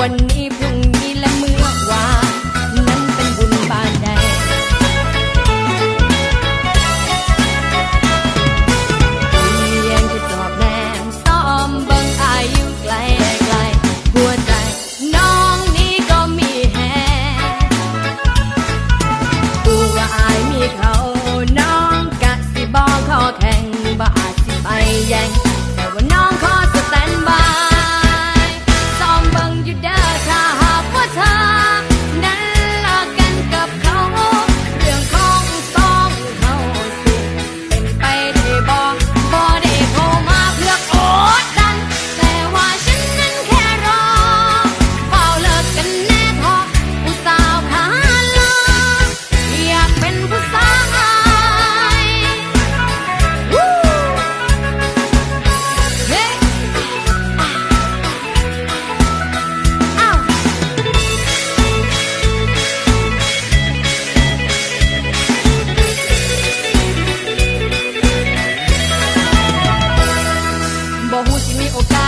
วันนี้ ผู้หาสิมีโอกาส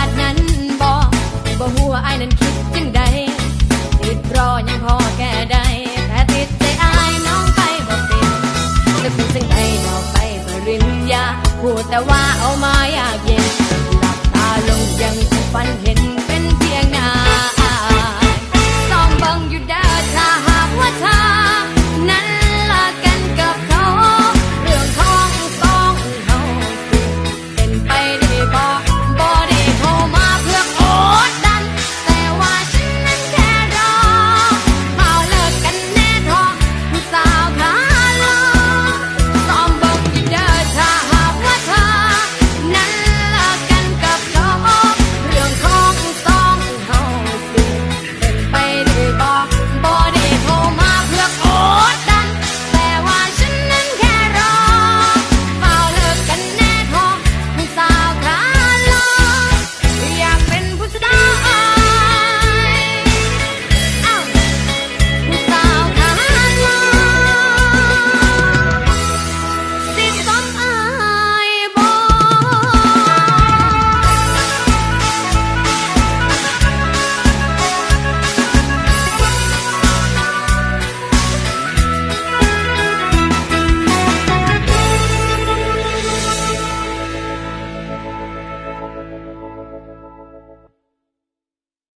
ริญญาพูดแต่ว่าเอามาอยากเย็นหลับตาลงยังฝัน